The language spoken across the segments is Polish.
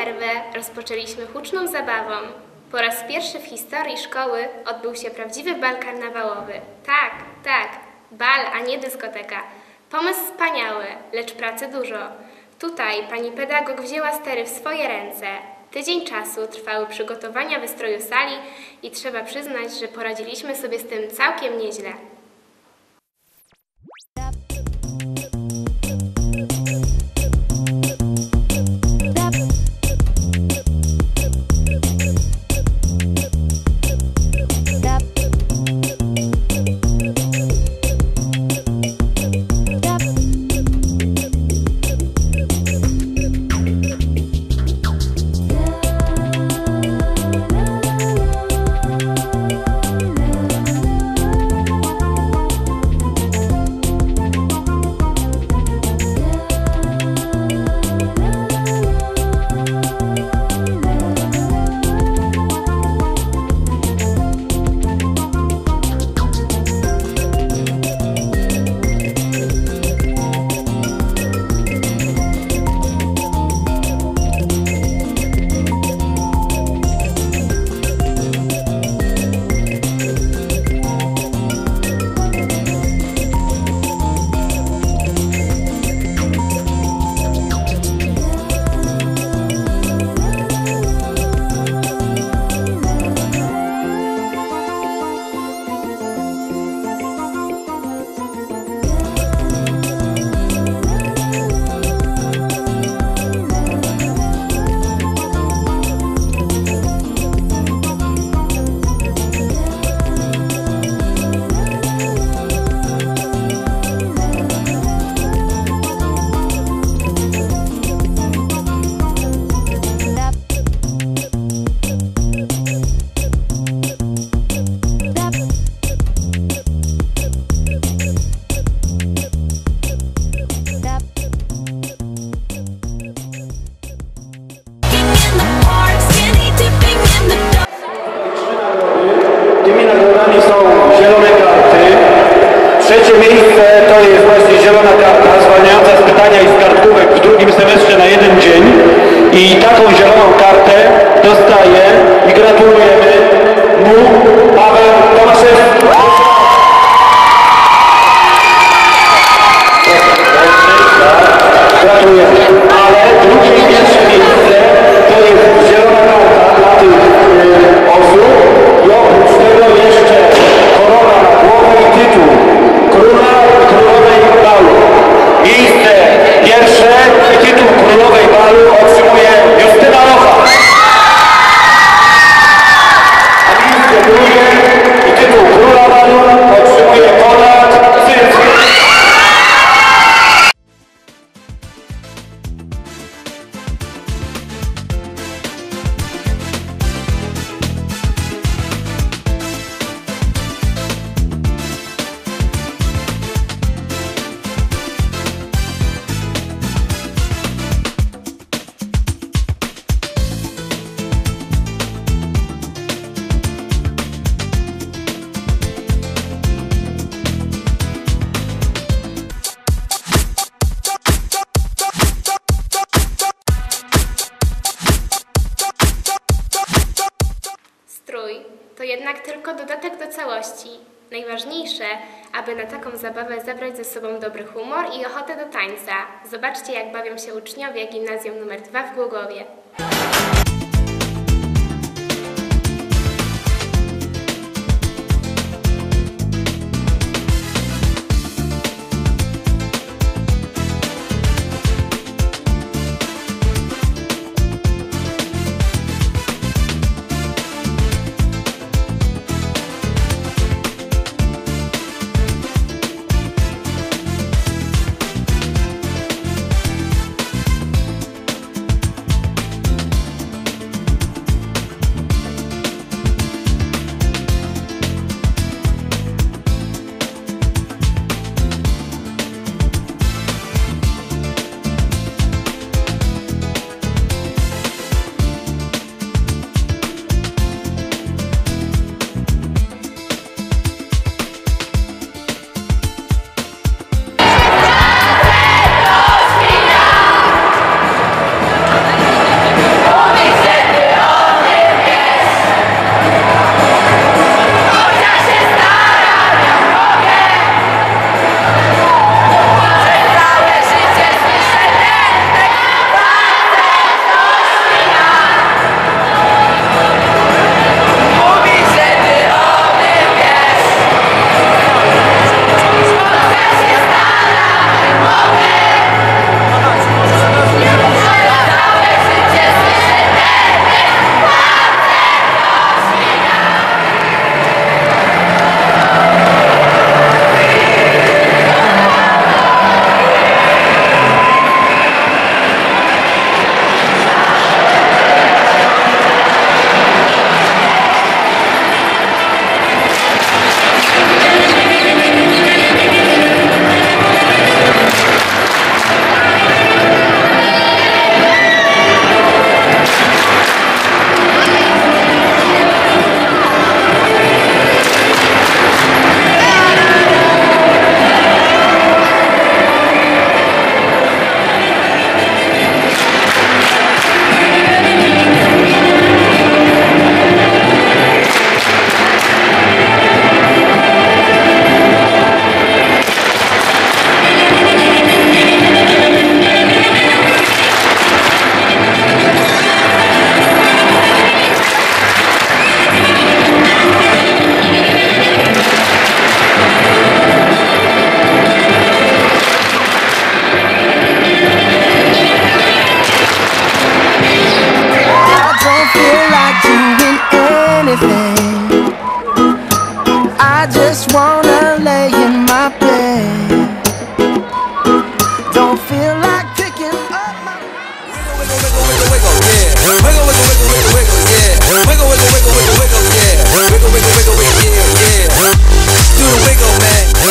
przerwę rozpoczęliśmy huczną zabawą. Po raz pierwszy w historii szkoły odbył się prawdziwy bal karnawałowy. Tak, tak, bal, a nie dyskoteka. Pomysł wspaniały, lecz pracy dużo. Tutaj pani pedagog wzięła stery w swoje ręce. Tydzień czasu trwały przygotowania wystroju sali i trzeba przyznać, że poradziliśmy sobie z tym całkiem nieźle. Karta zwalniająca z pytania i z kartkówek w drugim semestrze na jeden dzień. I taką zieloną kartę dostaje i gratulujemy jednak tylko dodatek do całości. Najważniejsze, aby na taką zabawę zabrać ze sobą dobry humor i ochotę do tańca. Zobaczcie, jak bawią się uczniowie gimnazjum nr 2 w Głogowie.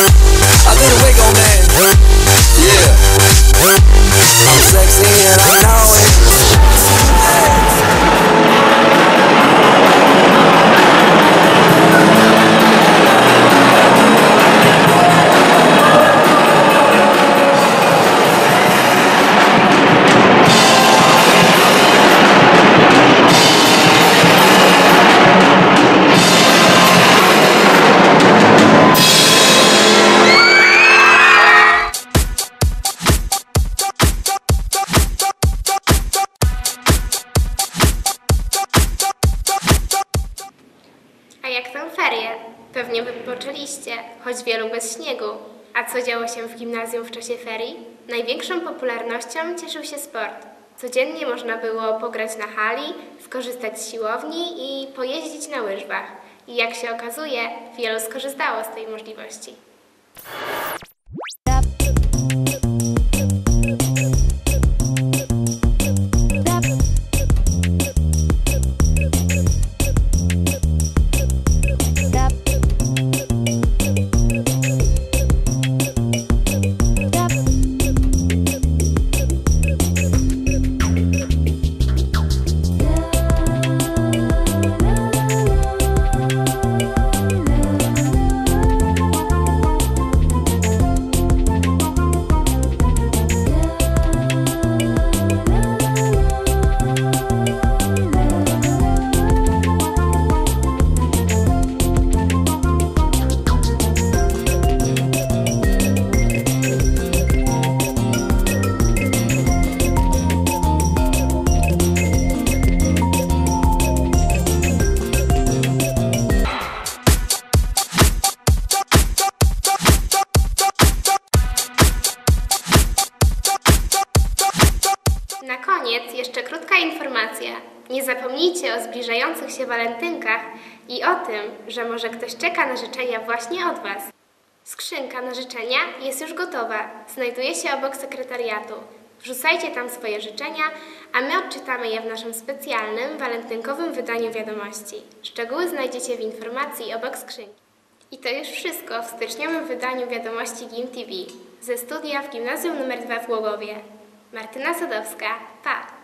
I do the wiggle, man. Yeah. I'm sexy and I know it. Co działo się w gimnazjum w czasie ferii? Największą popularnością cieszył się sport. Codziennie można było pograć na hali, skorzystać z siłowni i pojeździć na łyżwach. I jak się okazuje, wielu skorzystało z tej możliwości. Na koniec jeszcze krótka informacja. Nie zapomnijcie o zbliżających się walentynkach i o tym, że może ktoś czeka na życzenia właśnie od Was. Skrzynka na życzenia jest już gotowa. Znajduje się obok sekretariatu. Wrzucajcie tam swoje życzenia, a my odczytamy je w naszym specjalnym, walentynkowym wydaniu wiadomości. Szczegóły znajdziecie w informacji obok skrzynki. I to już wszystko w styczniowym wydaniu wiadomości GIM TV ze studia w Gimnazjum nr 2 w Głogowie. Martyna Sadowska, pa!